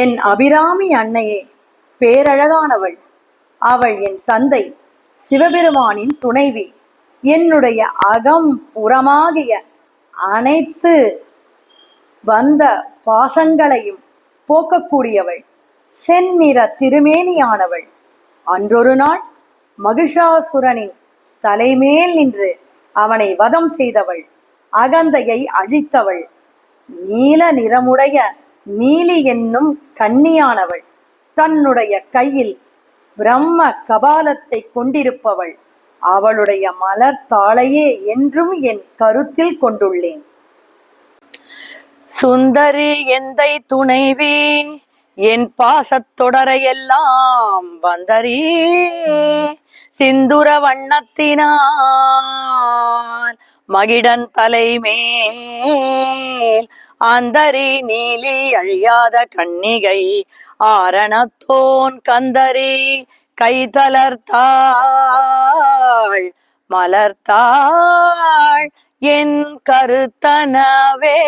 என் அபிராமி அன்னையே பேரழகானவள். அவள் என் தந்தை சிவபெருமானின் துணைவி. என்னுடைய அகம் புறமாகிய அனைத்து வந்த பாசங்களையும் போக்கக்கூடியவள். செந்நிற திருமேனியானவள். அன்றொரு நாள் மகிஷாசுரனின் தலைமேல் நின்று அவனை வதம் செய்தவள். அகந்தையை அழித்தவள். நீல நிறமுடைய நீலி என்னும் கன்னியானவள். தன்னுடைய கையில் பிரம்ம கபாலத்தை கொண்டிருப்பவள். அவளுடைய மலர் தாளையே என்றும் என் கருத்தில் கொண்டுள்ளேன். சுந்தரி எந்தை துணைவி? என் பாசத்தொடரையெல்லாம் வந்தரி சிந்துர வண்ணத்தினால் மகிடன் தலைமேல் அந்தரி நீலி அழியாத கண்ணிகை ஆரணத்தோன் கந்தரி கைதளர்த்தாள் மலர்த்தாள் என் கருத்தனவே.